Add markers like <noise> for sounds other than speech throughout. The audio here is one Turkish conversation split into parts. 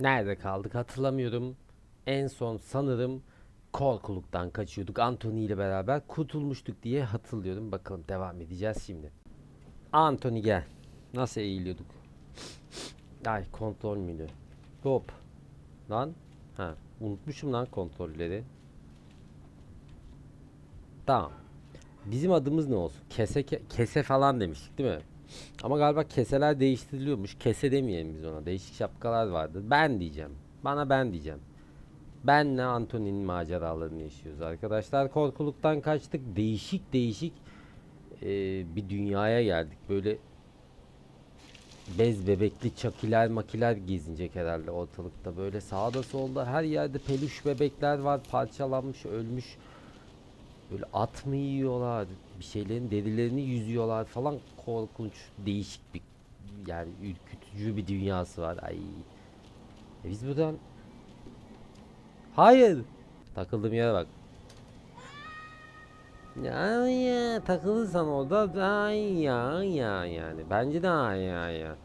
Nerede kaldık hatırlamıyorum. En son sanırım korkuluktan kaçıyorduk. Anthony ile beraber kurtulmuştuk diye hatırlıyorum. Bakalım devam edeceğiz şimdi. Anthony gel. Nasıl eğiliyorduk? Ay kontrol müydü? Hop. Lan. Ha. Unutmuşum lan kontrolleri. Tamam. Bizim adımız ne olsun? Kese ke- kese falan demiştik değil mi? Ama galiba keseler değiştiriliyormuş. Kese demeyelim biz ona. Değişik şapkalar vardı. Ben diyeceğim. Bana ben diyeceğim. Benle Anthony'nin maceralarını yaşıyoruz arkadaşlar. Korkuluktan kaçtık. Değişik değişik eee, bir dünyaya geldik. Böyle bez bebekli çakiler makiler gezinecek herhalde ortalıkta. Böyle sağda solda her yerde peluş bebekler var. Parçalanmış, ölmüş. Böyle at mı yiyorlar? Bir şeylerin derilerini yüzüyorlar falan. Korkunç, değişik bir yani ürkütücü bir dünyası var. Ay. E biz buradan Hayır. Takıldığım yere bak. Ya ya takılırsan orada ay ya ya yani. Bence de ya ya.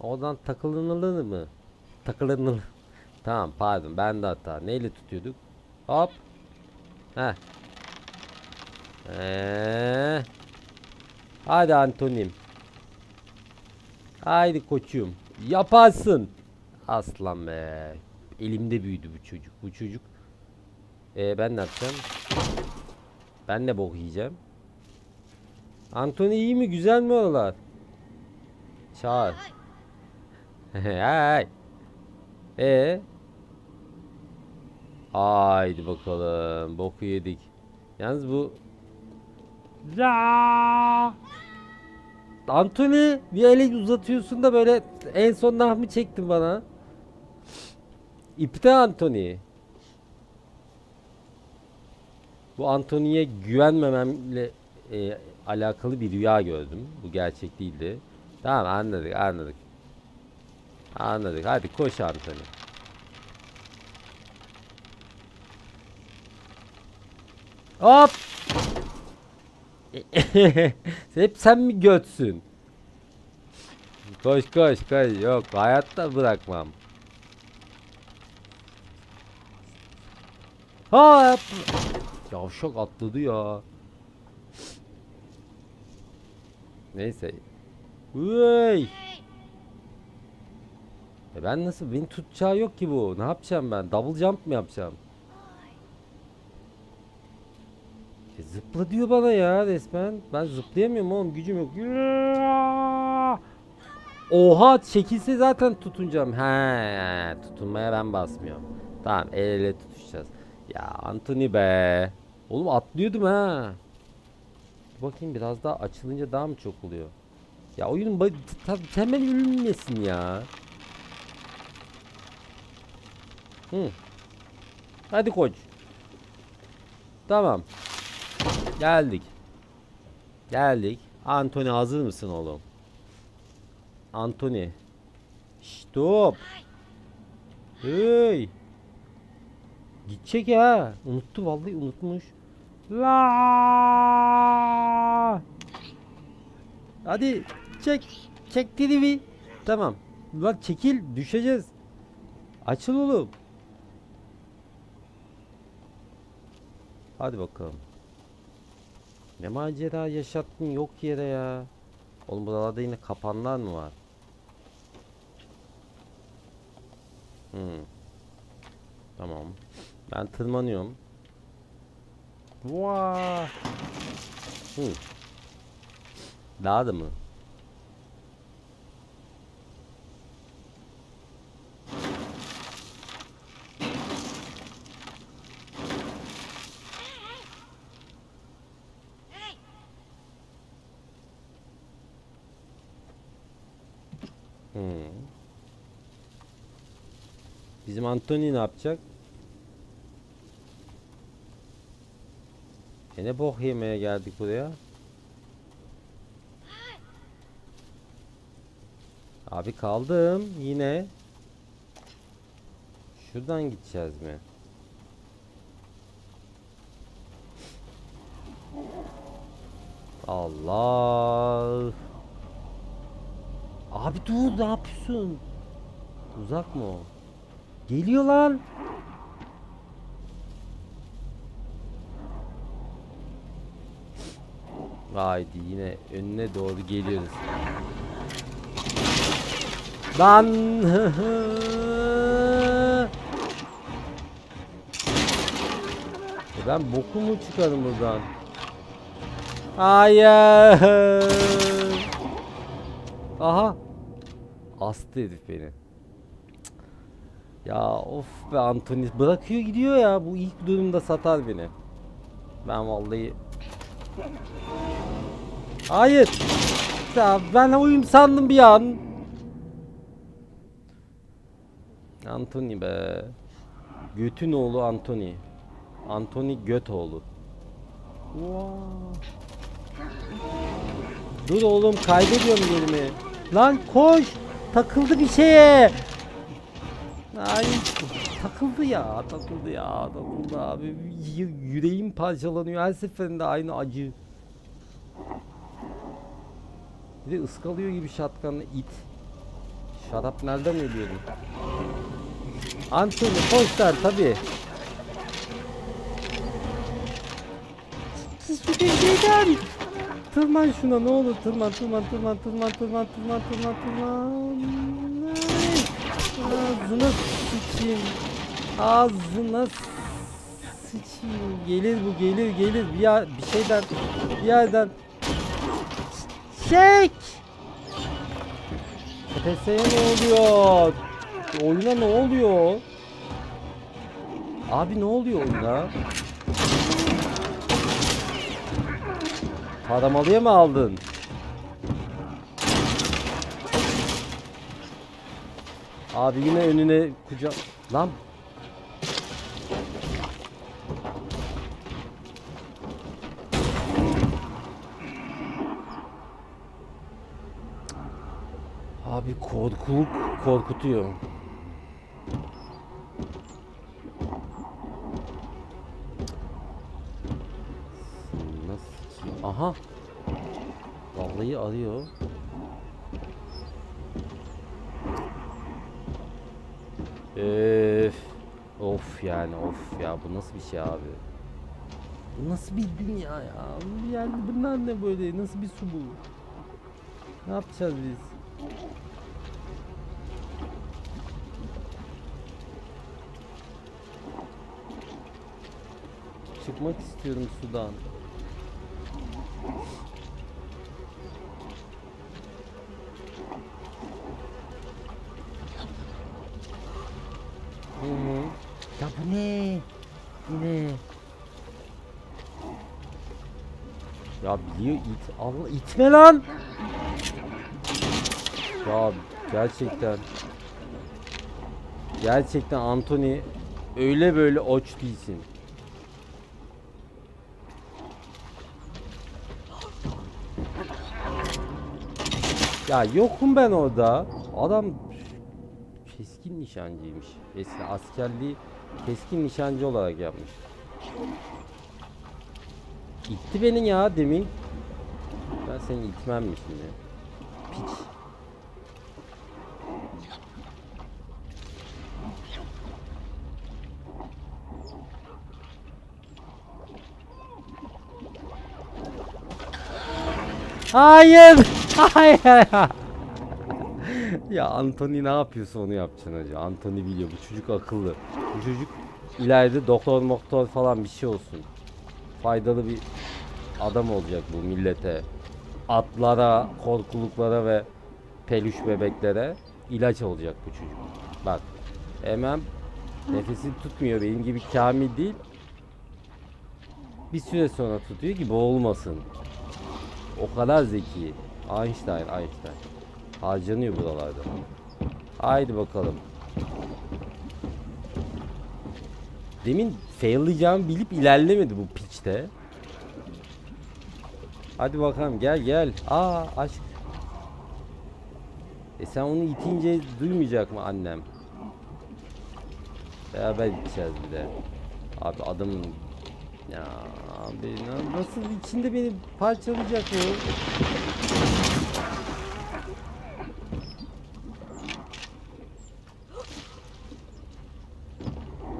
Oradan takılınılır mı? Takılınılır. <laughs> Tamam pardon ben de hata. Neyle tutuyorduk? Hop. Heh. Ee. Hadi Antonim. Haydi koçum. Yaparsın. Aslan be. Elimde büyüdü bu çocuk. Bu çocuk. Ee, ben ne yapacağım? Ben de bok yiyeceğim. Anthony iyi mi? Güzel mi oralar? Çağır. Hay. <laughs> Ee? Haydi bakalım. Boku yedik. Yalnız bu ya. Anthony bir eli uzatıyorsun da böyle en son nah mı çektin bana? İpte Anthony. Bu Anthony'ye güvenmememle e, alakalı bir rüya gördüm. Bu gerçek değildi. Tamam anladık anladık. Anladık. Hadi koş Anthony. Hop! <laughs> Hep sen mi götsün? Koş koş koş. Yok hayatta bırakmam. Ha. Yavşak atladı ya. Neyse. Vay. E ben nasıl beni tutacağı yok ki bu. Ne yapacağım ben? Double jump mı yapacağım? E zıpla diyor bana ya resmen. Ben zıplayamıyorum oğlum gücüm yok. Oha çekilse zaten tutunacağım. He tutunmaya ben basmıyorum. Tamam el ele tutuşacağız. Ya Anthony be. Oğlum atlıyordum ha. Bakayım biraz daha açılınca daha mı çok oluyor? Ya oyunun temel ürünmesin ya. Hı. Hadi koç. Tamam. Geldik. Geldik. Anthony hazır mısın oğlum? Anthony. Stop. Hey. Gidecek ya. Unuttu vallahi unutmuş. La. Hadi çek. Çek bir. Tamam. Lan çekil düşeceğiz. Açıl oğlum. Hadi bakalım. Ne macera yaşattın yok yere ya. Oğlum buralarda yine kapanlar mı var? Hmm. Tamam. Ben tırmanıyorum. Vaa. Hı. Daha da mı? Hmm. Anthony ne yapacak? Yine bok yemeye geldik buraya. Abi kaldım yine. Şuradan gideceğiz mi? Allah. Abi dur ne yapıyorsun? Uzak mı o? Geliyor lan. Haydi yine önüne doğru geliyoruz. Lan. E ben bokumu çıkarım buradan. Hayır. Aha. Astı herif beni. Ya of be Anthony bırakıyor gidiyor ya bu ilk durumda satar beni. Ben vallahi Hayır. Ya ben oyun sandım bir an. Anthony be. Götün oğlu Anthony. Anthony göt oğlu. Wow. Dur oğlum kaybediyorum yerimi. Lan koş. Takıldı bir şeye. Ay takıldı ya takıldı ya takıldı abi Y- yüreğim parçalanıyor her seferinde aynı acı. Bir de ıskalıyor gibi şatkanlı it. Şarap nereden ölüyordun? Anthony Foster tabi. Şeyden. Tırman şuna ne olur tırman tırman tırman tırman tırman tırman tırman tırman. Ağzına sıçayım. Ağzına sıçayım. Gelir bu gelir gelir bir, yer, bir şeyden bir yerden. Çek. Tepeseye ne oluyor? Oyuna ne oluyor? Abi ne oluyor oyuna? Paramalıya mı aldın? Abi yine önüne kucak... Lan Abi korkuluk korkutuyor. Nasıl? Aha. Vallahi arıyor. Öf. Of yani of ya bu nasıl bir şey abi? Bu nasıl bir dünya ya? Yani bunlar ne böyle? Nasıl bir su bu? Ne yapacağız biz? Çıkmak istiyorum sudan. Hı hı. Ya bu ne? Yine. Biliyor it. Allah itme lan. Ya gerçekten. Gerçekten Anthony öyle böyle oç değilsin. Ya yokum ben orada. Adam keskin nişancıymış. Eski askerliği keskin nişancı olarak yapmış. İtti beni ya demin. Ben seni itmem mi şimdi? Piç. Hayır. Hayır. ya Anthony ne yapıyorsa onu yapacaksın hacı. Anthony biliyor. Bu çocuk akıllı. Bu çocuk ileride doktor moktor falan bir şey olsun. Faydalı bir adam olacak bu millete. Atlara, korkuluklara ve peluş bebeklere ilaç olacak bu çocuk. Bak. Hemen nefesini tutmuyor. Benim gibi kamil değil. Bir süre sonra tutuyor ki boğulmasın. O kadar zeki. Einstein, Einstein. Harcanıyor buralarda. Haydi bakalım. Demin fail'layacağımı bilip ilerlemedi bu piçte. Hadi bakalım gel gel. Aa aşk. E sen onu itince duymayacak mı annem? Beraber gideceğiz bir de. Abi adamın ya abi na- nasıl içinde beni parçalayacak o?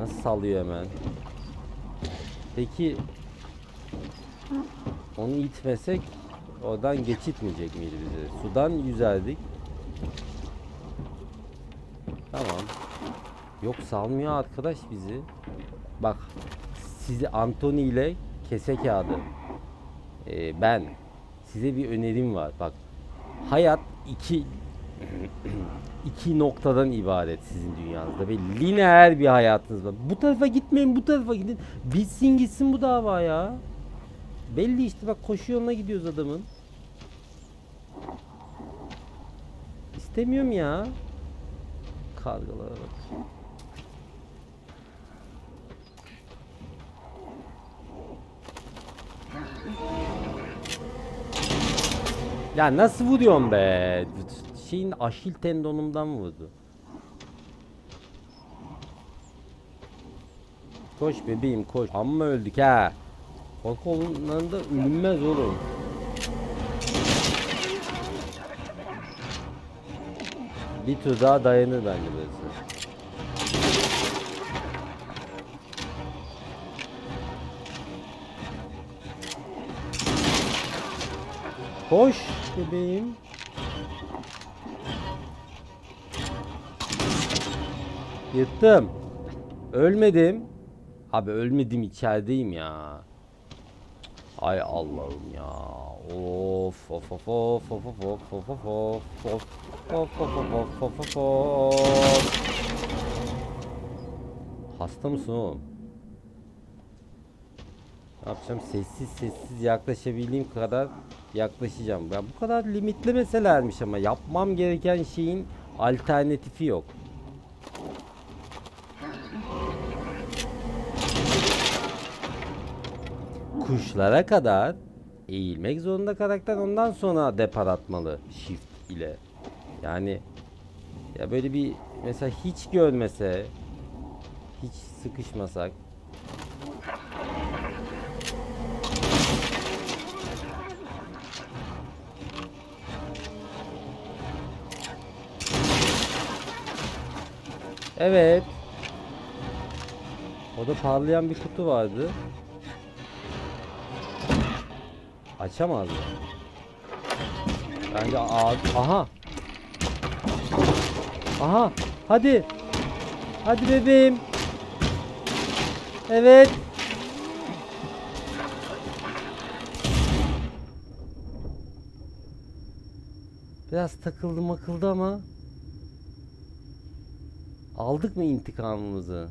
Nasıl sallıyor hemen? Peki onu itmesek oradan geçitmeyecek miydi bize? Sudan yüzerdik. Tamam. Yok salmıyor arkadaş bizi. Bak sizi Anthony ile kese kağıdı. Ee, ben size bir önerim var. Bak hayat iki <clears throat> iki noktadan ibaret sizin dünyanızda ve lineer bir hayatınız var. Bu tarafa gitmeyin, bu tarafa gidin. Bitsin gitsin bu dava ya. Belli işte bak koşu yoluna gidiyoruz adamın. İstemiyorum ya. Kargalara bak. Ya nasıl vuruyorsun be? Şeyin aşil tendonumdan vurdu. Koş bebeğim koş. Amma öldük ha. Korku oyunlarında ölünmez oğlum. Bir tur daha dayanır bence burası. Koş bebeğim. Yırttım. Ölmedim. Abi ölmedim içerideyim ya. Ay Allah'ım ya. Of of of of of of of of of of of of of of of of Hasta mısın oğlum? Ne yapacağım? Sessiz sessiz yaklaşabildiğim kadar yaklaşacağım. Ya bu kadar limitlemeselermiş ama yapmam gereken şeyin alternatifi yok. Kuşlara kadar eğilmek zorunda karakter ondan sonra depar atmalı shift ile. Yani ya böyle bir mesela hiç görmese hiç sıkışmasak Evet. O da parlayan bir kutu vardı. Açamaz mı? Bence ağ... Aha. Aha. Hadi. Hadi bebeğim. Evet. Biraz takıldı makıldı ama aldık mı intikamımızı?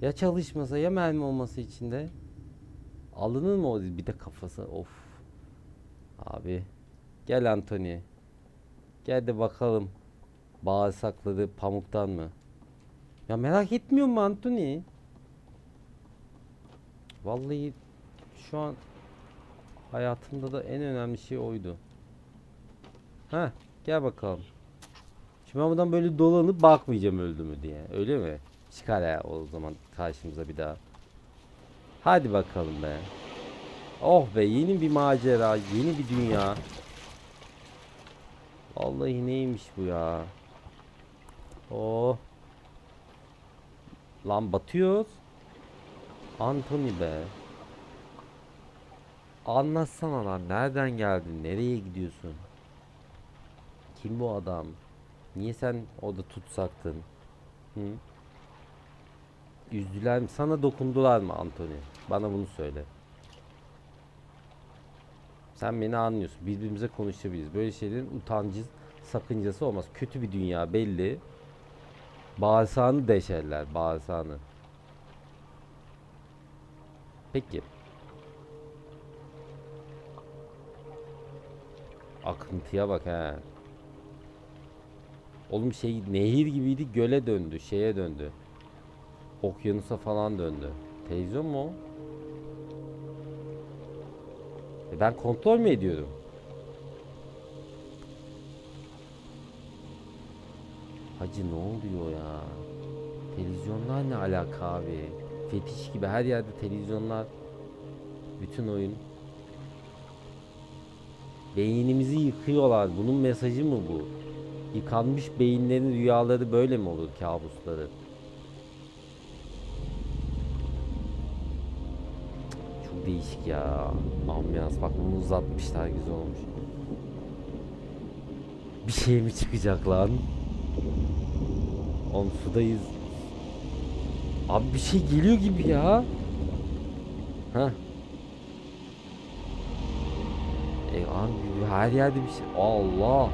Ya çalışmasa ya mermi olması içinde? Alınır mı o bir de kafası of. Abi gel Anthony. Gel de bakalım. Bağırsakları pamuktan mı? Ya merak etmiyor mu Anthony? Vallahi şu an hayatımda da en önemli şey oydu. Ha, gel bakalım. Şimdi ben buradan böyle dolanıp bakmayacağım öldü mü diye. Öyle mi? Çıkar ya o zaman karşımıza bir daha. Hadi bakalım be. Oh be yeni bir macera, yeni bir dünya. Vallahi neymiş bu ya. Oh. Lan batıyoruz. Anthony be. Anlatsana lan nereden geldin? Nereye gidiyorsun? Kim bu adam? Niye sen orada tutsaktın? Hı? Üzdüler mi? Sana dokundular mı Anthony? Bana bunu söyle. Sen beni anlıyorsun. Birbirimize konuşabiliriz. Böyle şeylerin utancı, sakıncası olmaz. Kötü bir dünya belli. Bağırsağını deşerler. Bağırsağını. Peki. Akıntıya bak he. Oğlum şey nehir gibiydi göle döndü. Şeye döndü. Okyanusa falan döndü. Televizyon mu o? Ben kontrol mü ediyorum? Hacı ne oluyor ya? Televizyonlar ne alaka abi? Fetiş gibi her yerde televizyonlar. Bütün oyun. Beynimizi yıkıyorlar. Bunun mesajı mı bu? Yıkanmış beyinlerin rüyaları böyle mi olur kabusları? Değişik ya. Ambiyans bak bunu uzatmışlar güzel olmuş. Bir şey mi çıkacak lan? Oğlum sudayız. Abi bir şey geliyor gibi ya. Ha. E abi her yerde bir şey. Allah.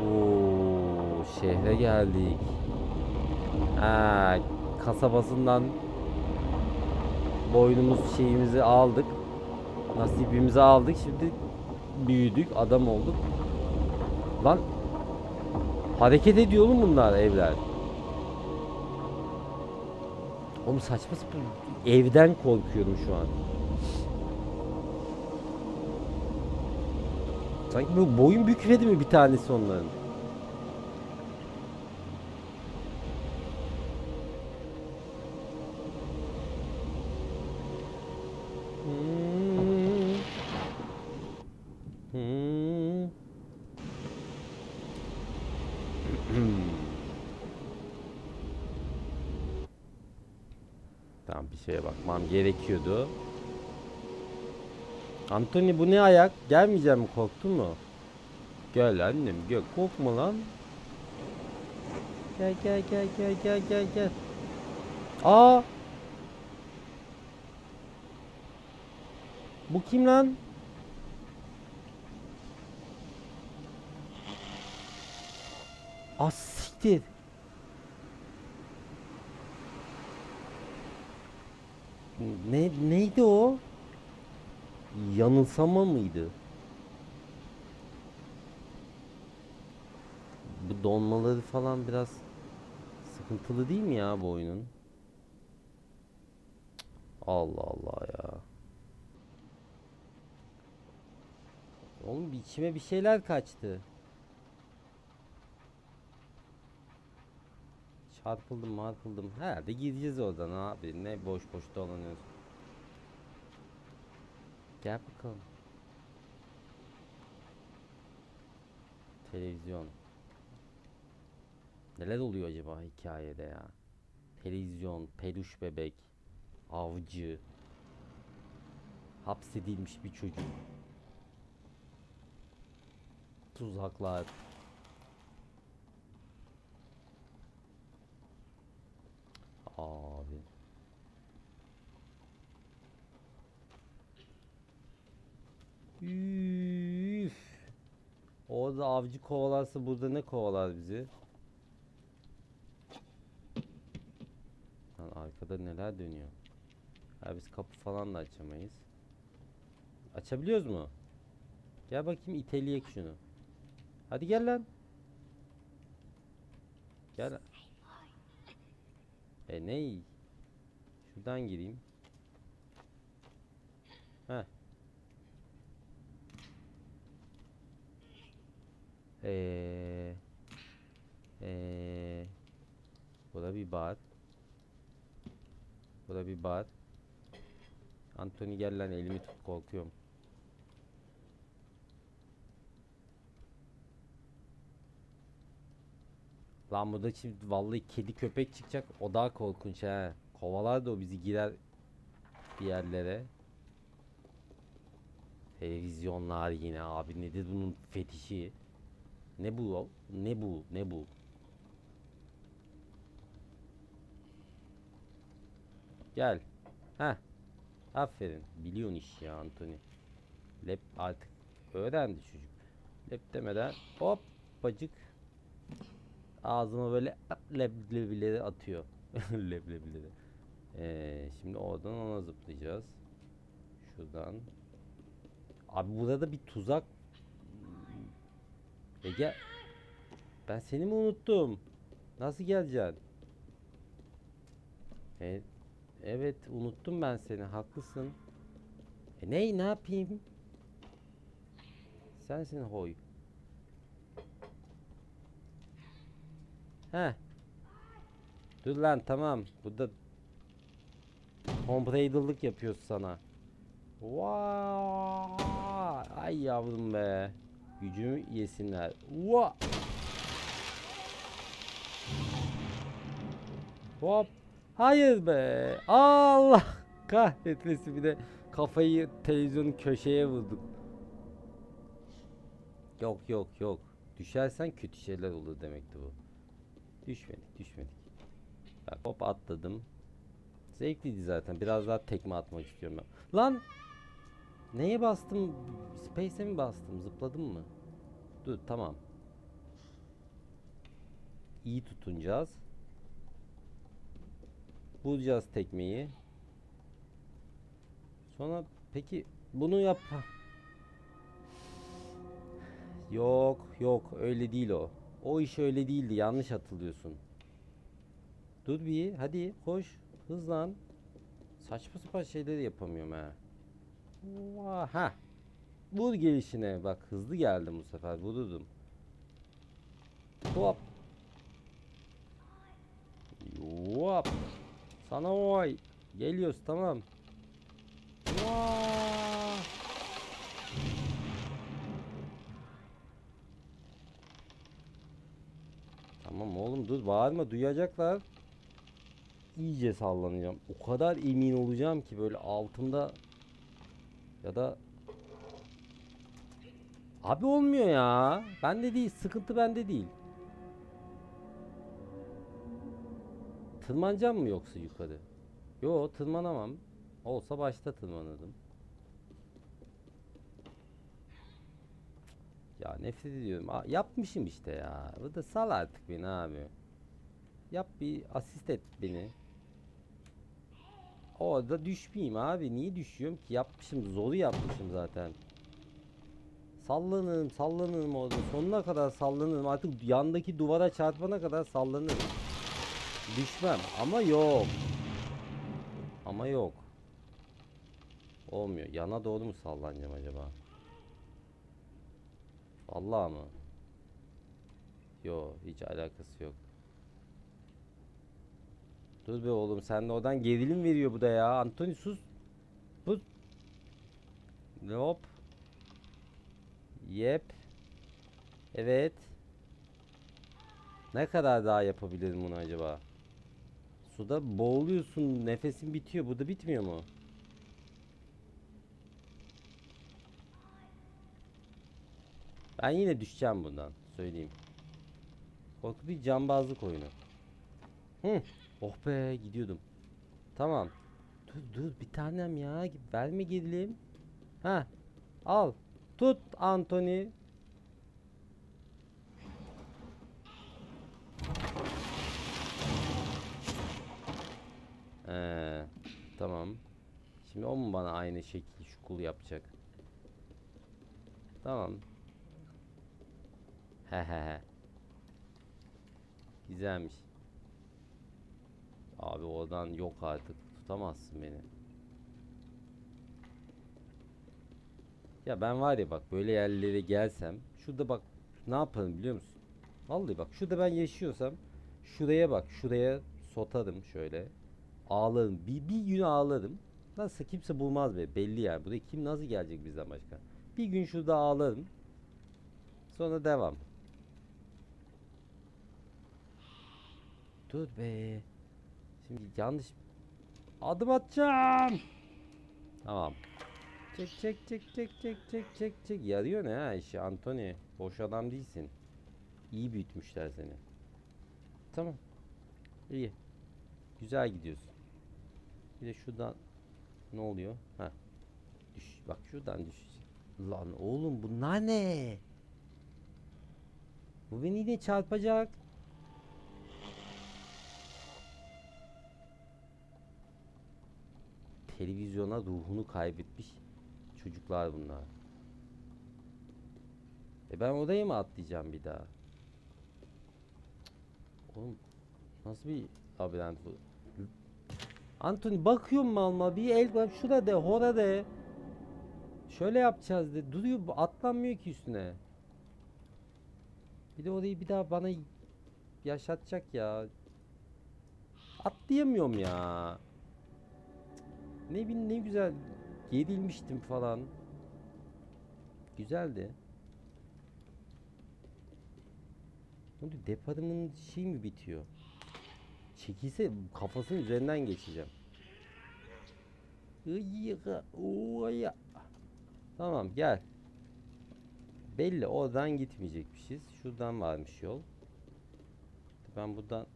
Oo, şehre geldik. Ha, kasabasından boynumuz şeyimizi aldık. Nasibimizi aldık. Şimdi büyüdük, adam olduk. Lan hareket ediyor oğlum bunlar evler. Oğlum saçma sapan evden korkuyorum şu an. Sanki bu boyun bükmedi mi bir tanesi onların? Şeye bakmam gerekiyordu. Anthony bu ne ayak? Gelmeyeceğim mi korktun mu? Gel annem gel korkma lan. Gel gel gel gel gel gel gel. Aa! Bu kim lan? Siktir. Ne neydi o? Yanılsama mıydı? Bu donmaları falan biraz sıkıntılı değil mi ya bu oyunun? Allah Allah ya. Oğlum içime bir şeyler kaçtı. Çarpıldım marpıldım. Herhalde gideceğiz oradan abi. Ne boş boş dolanıyoruz. Gel bakalım. Televizyon. Neler oluyor acaba hikayede ya? Televizyon, peluş bebek, avcı, hapsedilmiş bir çocuk. Tuzaklar. Abi. Üf. Orada avcı kovalarsa burada ne kovalar bizi? Lan arkada neler dönüyor? Ha biz kapı falan da açamayız. Açabiliyoruz mu? Gel bakayım iteleyek şunu. Hadi gel lan. Gel. E ney? Şuradan gireyim. Heh. Eee Eee Burada bir bar. Burada bir bar. Anthony gel lan elimi tut korkuyorum. Lan burada şimdi vallahi kedi köpek çıkacak. O daha korkunç he. Kovalar da o bizi girer bir yerlere. Televizyonlar yine abi nedir bunun fetişi? Ne bu? Ne bu? Ne bu? Gel. Ha. Aferin. Biliyorsun iş ya Anthony. Lep artık öğrendi çocuk. Lep demeden hop bacık ağzıma böyle leblebileri atıyor. <laughs> leblebileri. Ee, şimdi oradan ona zıplayacağız. Şuradan. Abi burada da bir tuzak. Ege. Ben seni mi unuttum? Nasıl geleceksin? Evet. Evet unuttum ben seni haklısın. E ney ne yapayım? Sensin hoy. He. Dur lan tamam. Burada Tomb Raider'lık yapıyoruz sana. Vay, ay yavrum be. Gücümü yesinler. Va! Hop. Hayır be. Allah kahretmesin bir de kafayı televizyonun köşeye vurdum. Yok yok yok. Düşersen kötü şeyler olur demekti bu. Düşmedik düşmedik. Bak hop atladım. Zevkliydi zaten. Biraz daha tekme atmak istiyorum ben. Lan! Neye bastım? Space'e mi bastım? Zıpladım mı? Dur tamam. İyi tutunacağız. Bulacağız tekmeyi. Sonra peki bunu yap. Yok yok öyle değil o. O iş öyle değildi yanlış hatırlıyorsun. Dur bir hadi koş hızlan. Saçma sapan şeyleri yapamıyorum ha. Ha. Vur gelişine bak hızlı geldim bu sefer vururdum. Hop. Hop. Sana oy. Geliyoruz tamam. Vaa! Tamam oğlum dur bağırma duyacaklar. İyice sallanacağım. O kadar emin olacağım ki böyle altımda ya da Abi olmuyor ya. Bende değil. Sıkıntı bende değil. Tırmanacağım mı yoksa yukarı? Yo tırmanamam. Olsa başta tırmanırdım. Ya nefret ediyorum. Aa, yapmışım işte ya. Bu da sal artık beni abi. Yap bir asist et beni. Orada düşmeyeyim abi. Niye düşüyorum ki? Yapmışım. Zoru yapmışım zaten. Sallanırım sallanırım orada. Sonuna kadar sallanırım. Artık yandaki duvara çarpana kadar sallanırım. Düşmem ama yok. Ama yok. Olmuyor. Yana doğru mu sallanacağım acaba? Vallahi mı? Yo hiç alakası yok. Dur be oğlum sen de oradan gerilim veriyor bu da ya. Antony sus. Bu. Hop. Yep. Evet. Ne kadar daha yapabilirim bunu acaba? Suda boğuluyorsun, nefesin bitiyor. Bu da bitmiyor mu? Ben yine düşeceğim bundan. Söyleyeyim. Korku değil cambazlık oyunu. Hı. Oh be gidiyordum. Tamam. Dur dur bir tanem ya. Verme gerilim. Ha. Al. Tut Anthony. Ee, tamam. Şimdi o mu bana aynı şekil şu kul yapacak? Tamam. He he. Güzelmiş. Abi oradan yok artık. Tutamazsın beni. Ya ben var ya bak böyle yerlere gelsem şurada bak ne yaparım biliyor musun? Vallahi bak şurada ben yaşıyorsam şuraya bak şuraya sotarım şöyle. Ağlarım. Bir, bir gün ağlarım. Nasıl kimse bulmaz be belli yani. Buraya kim nasıl gelecek bizden başka? Bir gün şurada ağlarım. Sonra devam. Dur be. Şimdi yanlış adım atacağım. Tamam. Çek çek çek çek çek çek çek çek. Yarıyor ne ha işi Anthony. Boş adam değilsin. İyi büyütmüşler seni. Tamam. İyi. Güzel gidiyorsun. Bir de şuradan ne oluyor? Ha. Düş. Bak şuradan düş. Lan oğlum bunlar ne? Bu beni yine çarpacak. Televizyona ruhunu kaybetmiş çocuklar bunlar. E ben odaya mı atlayacağım bir daha? Oğlum nasıl bir labirent bu? Anthony bakıyorum mal mal bir el var şurada hora de. Şöyle yapacağız de duruyor atlanmıyor ki üstüne. Bir de orayı bir daha bana yaşatacak ya. Atlayamıyorum ya. Ne bileyim ne güzel gerilmiştim falan. Güzeldi. Ne oluyor? Deparımın şey mi bitiyor? Çekilse kafasının üzerinden geçeceğim. Tamam gel. Belli oradan gitmeyecekmişiz. Şuradan varmış yol. Ben buradan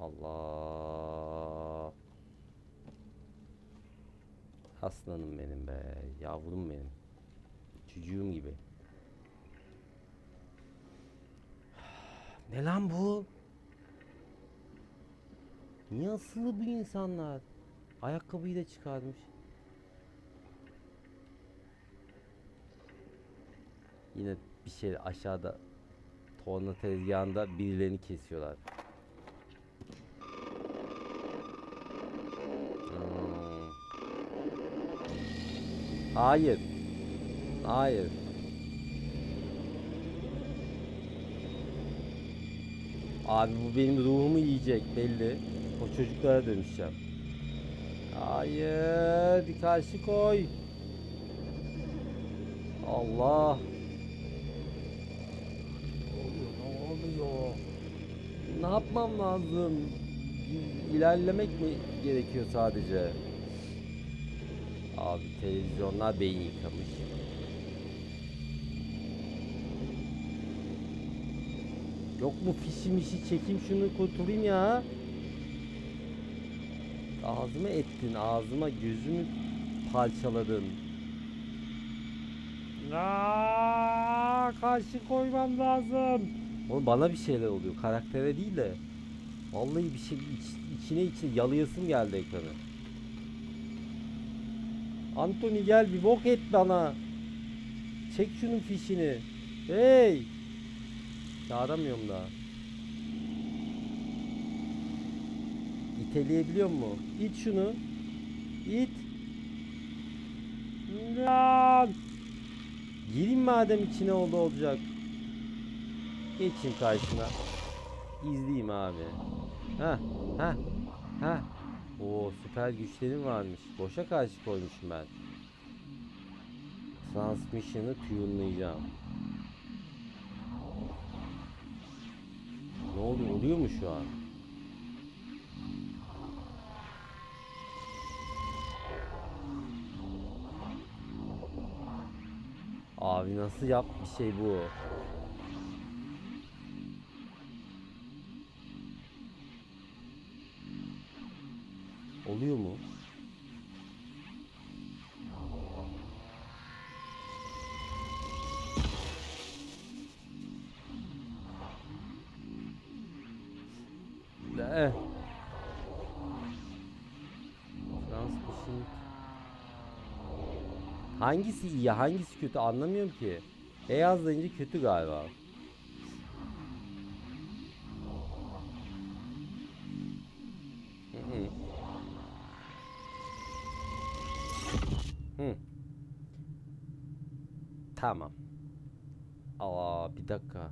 Allah Aslanım benim be Yavrum benim Çocuğum gibi <sighs> Ne lan bu? Niye asılı bu insanlar? Ayakkabıyı da çıkarmış. Yine bir şey aşağıda torna tezgahında birilerini kesiyorlar. Hayır. Hayır. Abi bu benim ruhumu yiyecek belli. O çocuklara dönüşeceğim. Hayır, bir karşı koy. Allah. Ne oluyor? Ne yapmam lazım? İlerlemek mi gerekiyor sadece? Abi televizyonlar beyin yıkamış. Yok mu fişi mişi çekeyim şunu kurtulayım ya. Ağzıma ettin ağzıma gözümü parçaladın. Aa, karşı koymam lazım. Oğlum bana bir şeyler oluyor karaktere değil de. Vallahi bir şey iç- içine içine yalayasım geldi ekranı. Anthony gel bir bok et bana. Çek şunun fişini. Hey. Çağıramıyorum daha. İteleyebiliyor mu? İt şunu. İt. Lan. Gireyim madem içine oldu olacak. Geçeyim karşına. İzleyeyim abi. Ha ha ha. Oo süper güçlerim varmış. Boşa karşı koymuşum ben. Transmission'ı tune'layacağım. Ne oluyor? Oluyor mu şu an? Abi nasıl yap bir şey bu? Oluyor mu? Transmission Hangisi iyi, hangisi kötü anlamıyorum ki. Beyazlayınca kötü galiba. Hı. Tamam. Aa bir dakika.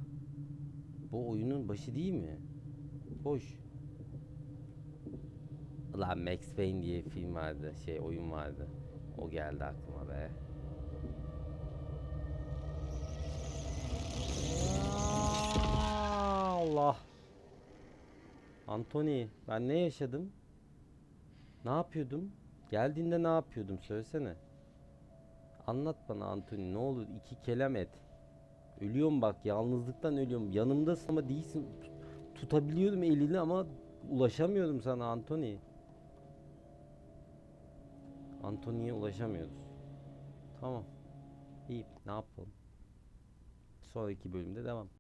Bu oyunun başı değil mi? Hoş. Lan Max Payne diye film vardı, şey oyun vardı. O geldi aklıma be. Allah. Anthony, ben ne yaşadım? Ne yapıyordum? Geldiğinde ne yapıyordum söylesene. Anlat bana Anthony ne olur iki kelam et. Ölüyorum bak yalnızlıktan ölüyorum. Yanımdasın ama değilsin. Tut- tutabiliyorum elini ama ulaşamıyorum sana Anthony. Anthony'ye ulaşamıyoruz. Tamam. İyi ne yapalım. Sonraki bölümde devam.